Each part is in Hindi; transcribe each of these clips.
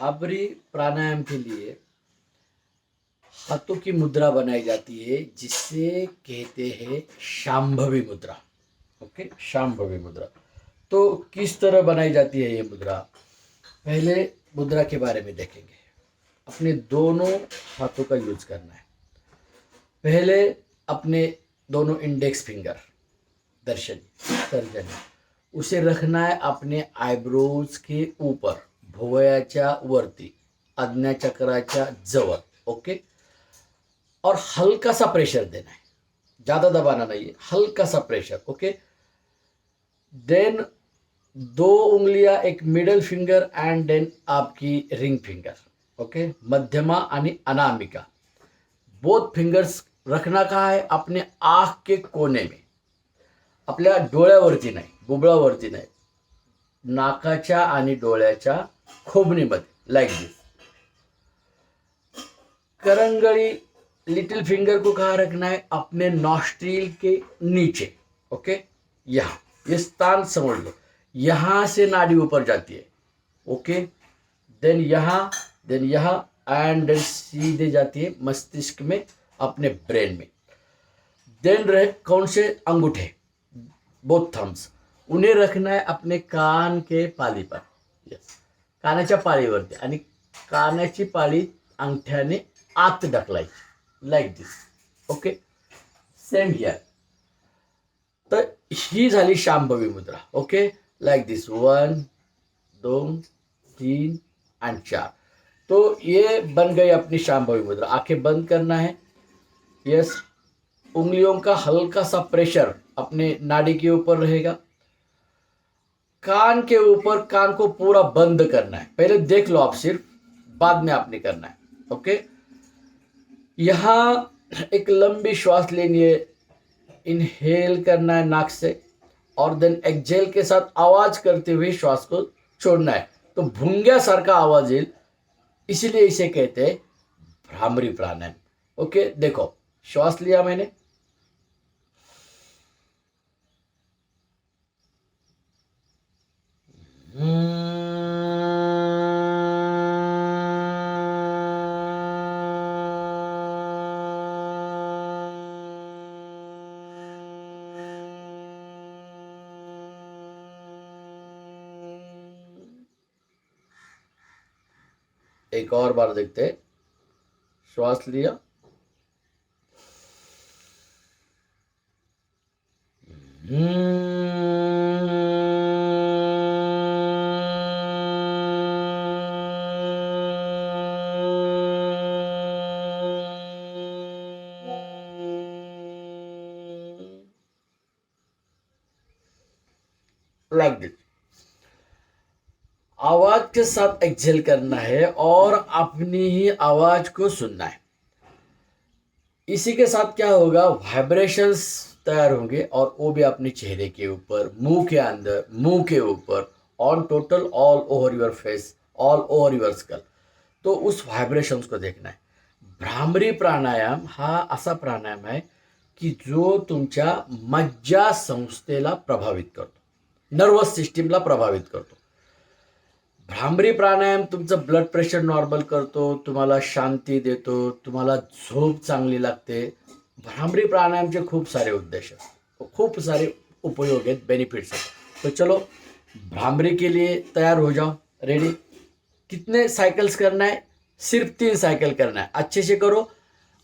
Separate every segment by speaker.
Speaker 1: भाबरी प्राणायाम के लिए हाथों की मुद्रा बनाई जाती है, जिसे कहते हैं शाम्भवी मुद्रा। ओके शाम्भवी मुद्रा। तो किस तरह बनाई जाती है ये मुद्रा? पहले मुद्रा के बारे में देखेंगे। अपने दोनों हाथों का यूज़ करना है। पहले अपने दोनों इंडेक्स फिंगर दर्शनी, तर्जनी, उसे रखना है अपने आईब्रोज के ऊपर। भोवयाच्या वरती आज्ञाचक्राच्या जवळ ओके और हल्का सा प्रेशर देना है ज़्यादा दबाना नहीं है हल्का सा प्रेशर ओके देन दो उंगलियां एक मिडल फिंगर एंड देन आपकी रिंग फिंगर ओके मध्यमा आणि अनामिका. बोथ फिंगर्स रखना का है? अपने आँख के कोने में. आपल्या डोळ्यावरती नाही बुबळावरती नाही. नाकाच्या आणि डोळ्याच्या खोबणीमध्ये लाईक दिस करंगड़ी लिटिल फिंगर को कहाँ रखना है? अपने नॉस्ट्रील के नीचे। ओके यहाँ। ये स्थान समझ लो। यहाँ से नाड़ी ऊपर जाती है। ओके देन यहाँ देन यहाँ एंड सीधे जाती है मस्तिष्क में, अपने ब्रेन में। देन रहे, कौन से? अंगूठे। बोथ थम्स उन्हें रखना है अपने कान के पाली पर। यस कानाच्या पाळीवरती आणि कानाची पाळी अंगठ्याने आत ढकलायची. Like this okay same here तर ही झाली शांभवी मुद्रा. ओके लाईक दिस वन दोन तीन आणि चार. तो ये बन गई अपनी शांभवी मुद्रा. आंखें बंद करना है. यस उंगलियों का हल्का सा प्रेशर अपने नाड़ी के ऊपर रहेगा. कान के ऊपर कान को पूरा बंद करना है। पहले देख लो आप सिर्फ़, बाद में आपने करना है, ओके? यहाँ एक लंबी श्वास लेनी है इनहेल करना है नाक से, और देन एक्जेल के साथ आवाज़ करते हुए श्वास को छोड़ना है। तो भुंग्यासारखा आवाज़ येईल इसीलिए इसे कहते हैं भ्रामरी प्राणायाम, ओके? देखो, श्वास लिया मैंने एक और बार देखते हैं। श्वास लिया। लाइक दिस आवाज़ के साथ एक्सेल करना है और अपनी ही आवाज़ को सुनना है। इसी के साथ क्या होगा? वाइब्रेशंस तैयार होंगे और वो भी अपने चेहरे के ऊपर, मुँह के अंदर, मुँह के ऊपर on total all over your face all over your skull तो उस व्हायब्रेशन्स को देखना है। भ्रामरी प्राणायाम, हा, असा प्राणायाम आहे की जो तुमच्या मज्जा संस्थेला प्रभावित करतो नर्वस सिस्टीमला प्रभावित करतो। भ्रामरी प्राणायाम तुमचं ब्लड प्रेशर नॉर्मल करतो तुम्हाला शांती देतो तुम्हाला झोप चांगली लागते. भ्रामरी प्राणायामचे खूप सारे उद्देश खूप सारे उपयोग आहेत बेनिफिट्स आहेत. तो चलो भ्रामरी के लिए तैयार हो जाओ. रेडी कितने साइकिल्स करना है? सिर्फ तीन साइकिल करना है. अच्छे से करो.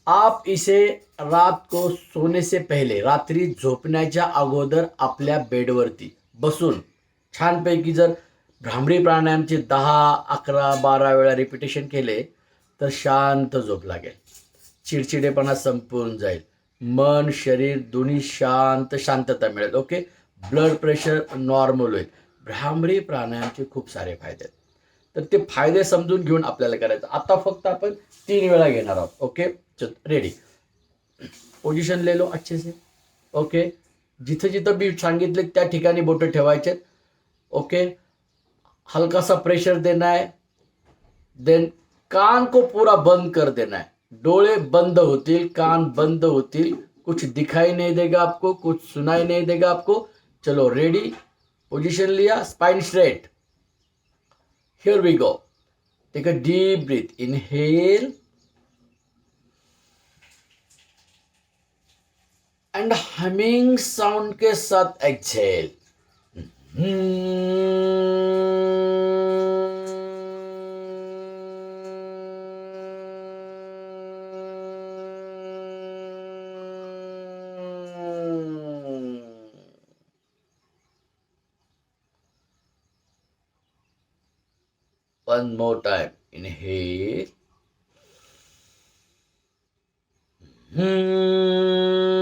Speaker 1: आप इसे रात को सोने से पहले रात्री झोपण्याच्या अगोदर आपल्या बेडवरती बसून छानपैकी जर भ्रामरी प्राणायामचे दहा अकरा बारा वेळा रिपिटेशन केले तर शांत झोप लागेल. चिडचिडेपणा संपून जाईल. मन शरीर दोन्ही शांत शांतता मिळेल. ओके ब्लड प्रेशर नॉर्मल होईल. भ्रामरी प्राणायामचे खूप सारे फायदे आहेत. तर ते फायदे समजून घेऊन आपल्याला करायचं. आता फक्त आपण तीन वेळा घेणार आहोत. ओके चल रेडी पोझिशन ले लो अच्छे से. ओके जिथं जिथं मी सांगितले त्या ठिकाणी बोटं ठेवायचे ओके हल्का सा प्रेशर देना है देन कान को पूरा बंद कर देना है। डोले बंद होतील, कान बंद होतील, कुछ दिखाई नहीं देगा आपको, कुछ सुनाई नहीं देगा आपको। चलो रेडी पोजीशन लिया spine straight here we go take a deep breath inhale and humming sound के साथ exhale One more time. Inhale. Hmm.